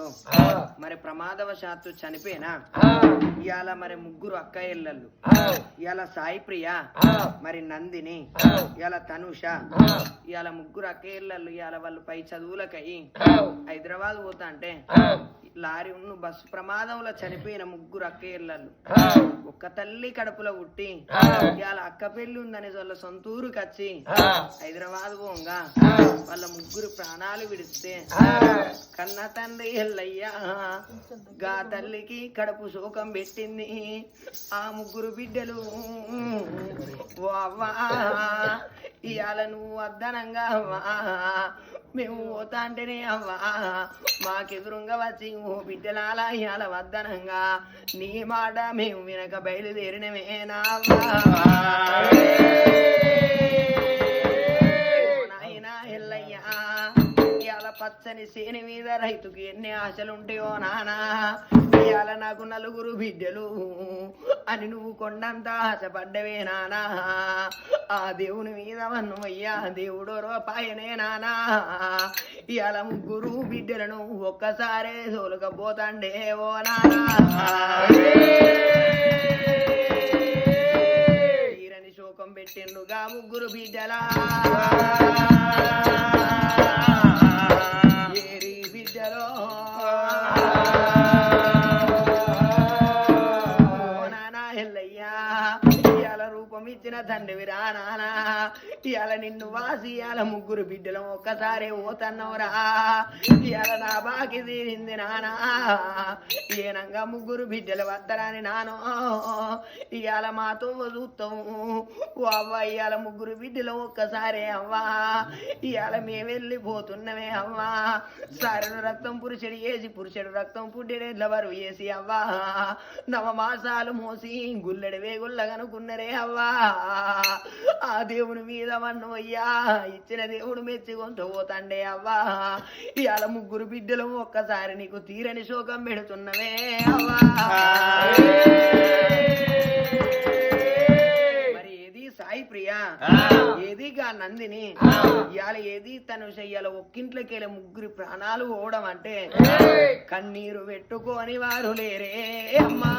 కాలంలో మరి ప్రమాదవశాత్తు చనిపోయినా? ఇవాళ మరి ముగ్గురు అక్క ఇళ్ళలు ఇవాళ సాయి ప్రియ మరి నందిని ఇవాళ తనుష ఇవాళ ముగ్గురు అక్క ఇళ్ళలు ఇవాళ వాళ్ళు పై చదువులకై హైదరాబాద్ పోతా అంటే లారీ ఉన్న బస్సు ప్రమాదంలో చనిపోయిన ముగ్గురు అక్క ఇళ్ళలు ఒక్క తల్లి కడుపులో పుట్టి ఇవాళ అక్క పెళ్ళి ఉందని వాళ్ళ సొంతూరుకి వచ్చి హైదరాబాద్ పోగా వాళ్ళ ముగ్గురు ప్రాణాలు విడిస్తే కన్న తండ్రి ఎల్లయ్యా గా తల్లికి కడుపు శోకం పెట్టింది ఆ ముగ్గురు బిడ్డలు ఇవాళ నువ్వు అద్దనంగా అవ్వా మేము పోతా అంటేనే అవ్వా. మాకెదురుగా వచ్చి ఓ బిడ్డలాల ఇవాళ వద్దనంగా. నీ మాట మేము వినక బయలుదేరినమేనా పచ్చని సేని మీద రైతుకి ఎన్ని ఆశలుంటాయో నానా. ఇవాళ నాకు నలుగురు బిడ్డలు అని నువ్వు కొండంత ఆశపడ్డవే నానా. ఆ దేవుని మీద వన్నయ్యా దేవుడు రూపాయనే నానా. ఇవాళ ముగ్గురు బిడ్డలను ఒక్కసారే తోలుకపోతాండే ఓ నానా. శోకం పెట్టిండుగా ముగ్గురు బిడ్డలా. ఇచ్చిన తండ్రివి రా నానా ఇవాళ నిన్ను వాసి ఇవాళ ముగ్గురు బిడ్డలు ఒక్కసారి ఓతన్నవరా ఇవాళ నా బాకి తీరింది నానా. ఏనంగా ముగ్గురు బిడ్డలు వద్దరాని నానో. ఇవాళ మాతో చూస్తాము ఓ అవ్వ ఇవాళ ముగ్గురు బిడ్డలు ఒక్కసారి అవ్వా. ఇవాళ మేము వెళ్ళిపోతున్నమే అవ్వా. సారెడు రక్తం పురుషుడు వేసి పురుషుడు రక్తం పుట్టిన బరువు వేసి అవ్వా. నవ మాసాలు మోసి గుల్లెడవే గుల్లగనుకున్నరే అవ్వా. ఆ దేవుని మీద మన్ను అయ్యా. ఇచ్చిన దేవుడు మెచ్చికొంటూ పోతాండే అవ్వా. ఇవాళ ముగ్గురు బిడ్డలు ఒక్కసారి నీకు తీరని శోకం పెడుతున్నవే అవ్వా. మరి ఏది సాయి ప్రియ? ఏది గా నందిని? ఇవాళ ఏది తను చెయ్యాల ఒక్కింట్లోకి వెళ్ళి ముగ్గురి ప్రాణాలు పోవడం అంటే కన్నీరు పెట్టుకొని వారు లేరే అమ్మా.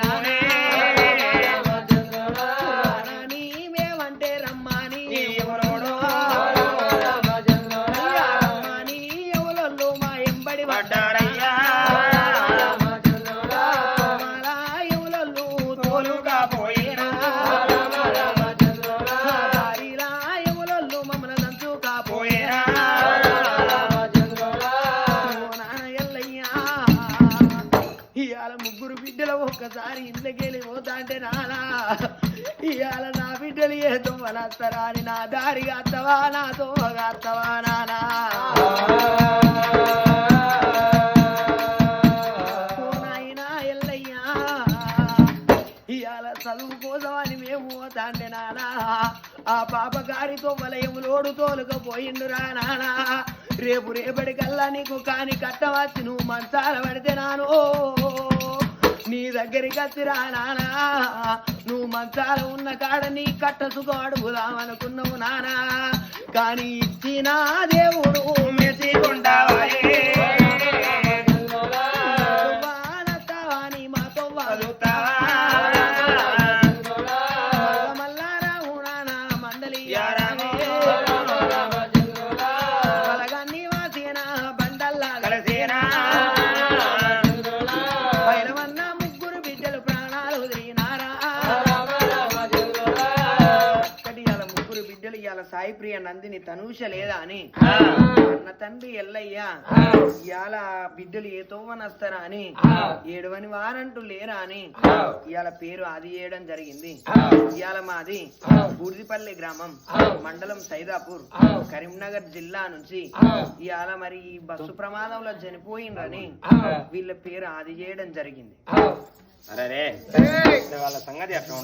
ராக ఇవాళ ముగ్గురు బిడ్డలు ఒక్కసారి ఇంట్లోకెళ్ళి పోతా అంటే నానా ఇవాళ నా బిడ్డలు ఏ తుమ్మలత్తరా అని నా దారి అత్తవా నా తోమగా అత్తవా నానా? ఎల్లయ్యా చదువు కోసం అని మేము పోతా అంటే నానా ఆ పాప గారితో లోడు తోలుకపోయిండురా నానా. రేపు రేపటి కల్లా నీకు కాని కట్టవచ్చి నువ్వు మంచాల పడితే నాను. నీ దగ్గరికి వచ్చిరా నానా. నువ్వు మంచాల ఉన్న కాడ నీ కట్ట సుఖం నానా. కానీ ఇచ్చిన దేవుడు మెచ్చికుంటావాయే సాయి ప్రియ నందిని తనూష లేదా అని. అన్న తండ్రి ఎల్లయ్య. ఇవాళ బిడ్డలు ఏ తోవనస్తారా అని. ఏడవని వారంటూ లేరా అని. ఇవాళ పేరు ఆది చేయడం జరిగింది. ఇవాళ మాది. బూర్దిపల్లి గ్రామం. మండలం సైదాపూర్. కరీంనగర్ జిల్లా నుంచి. ఇవాళ మరి ఈ బస్సు ప్రమాదంలో చనిపోయిండ్రని ఆ. వీళ్ళ పేరు ఆది చేయడం జరిగింది. అరే. వాళ్ళ సంగతి అట్లా